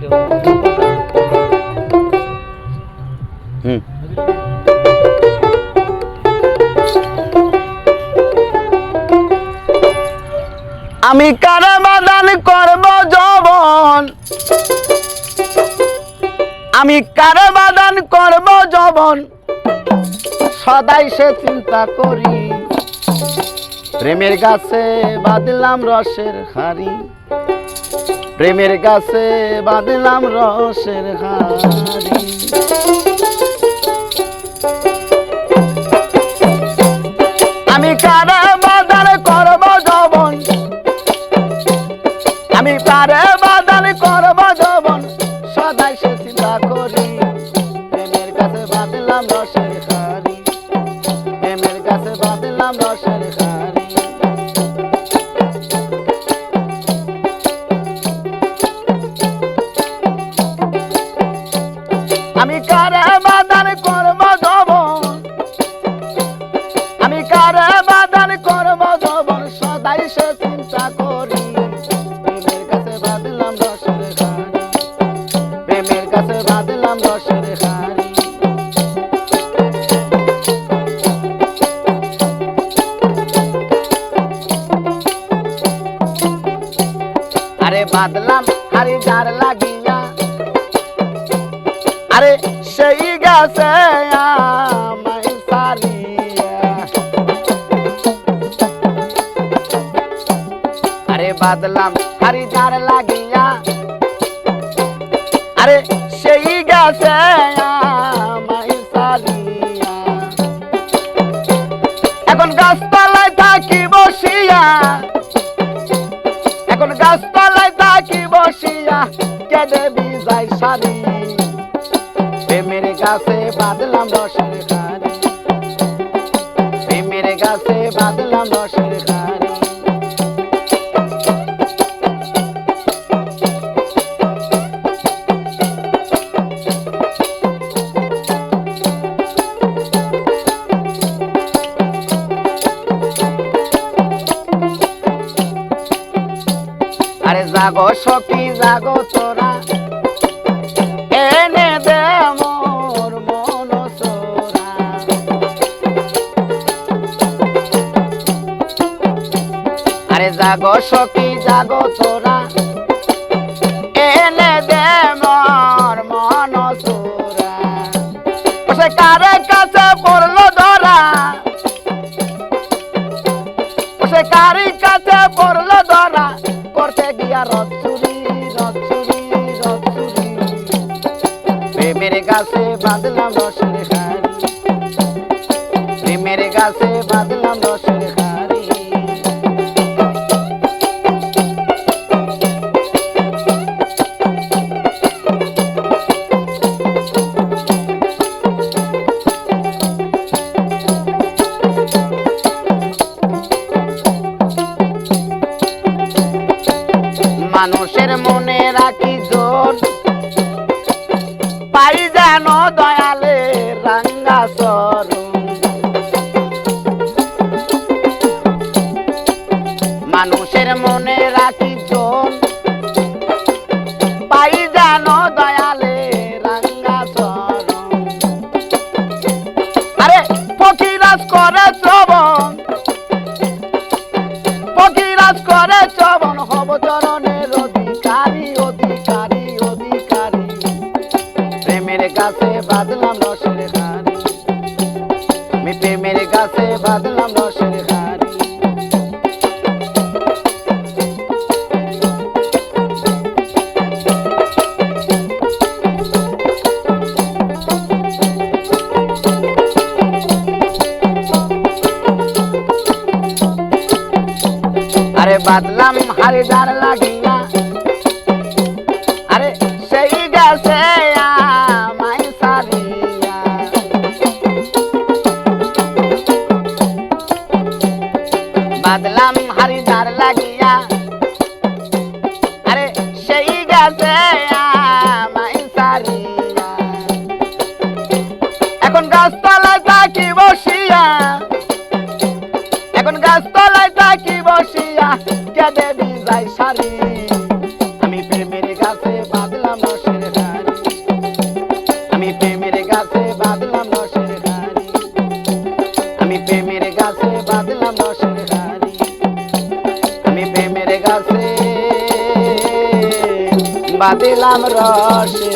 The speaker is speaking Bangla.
আমি কারে বাদান করব জবন আমি কারে বাদান করব জবন সদাই সে চিন্তা করি। প্রেমের গাছে বাঁধলাম রসের হাড়ি। প্রেমের গাছে বাঁধলাম রসের হাড়ি। আমি কারে বাদান করব জবন আমি কারে বাদান করব জবন সদাই সে চিন্তা করি, প্রেমের কাছে বাঁধলাম রসের আমি কারে বাদান করব জবন সদাই সে চিন্তা করি। প্রেমের কাছে বাঁধলাম রসের হাড়ি। প্রেমের কাছে বাঁধলাম রসের হাড়ি। আরে বাদলাম হারি যার লাগিয়া। আরে সেই গাছে আমায় আরে বাদলাম হারি যার লাগিয়া। আরে সেই গাছে এখন গাছতলায় থাকি বসিয়া, এখন গাছতলায় থাকি বসিয়া, কেঁদে বিজাই সারি। গাছে রসের খারি প্রেমের গাছে বাদলাম রসের খারি জাগো সখী, জাগো তোরা এনে দে মোর মন সোরা আরে জাগো সখী, জাগো তোরা এনে দে মোর মন সোরা কারে গাছে বাঁধলাম রসের হাড়ি প্রেমের গাছে বাঁধলাম রসের হাড়ি মানুষের মনে রাখি জোর। পাই যেন দয়ালে রাঙ্গা সর মানুষের মনে রাখি কাছে বাদলাম রসের হারি আমি প্রেমের কাছে বাদলাম রসের হারি আরে বাদলাম হারিদার লাগিয়া বাদলাম হারিদার লাগিয়া। আরে সেই গেছে এখন গাছতলায় থাকি বসিয়া, এখন গাছতলায় থাকি বসিয়া, কেঁদে বিজাই সারি। আমি প্রেমের গাছে বাঁধলাম রসের বাঁধলাম রসের হাড়ি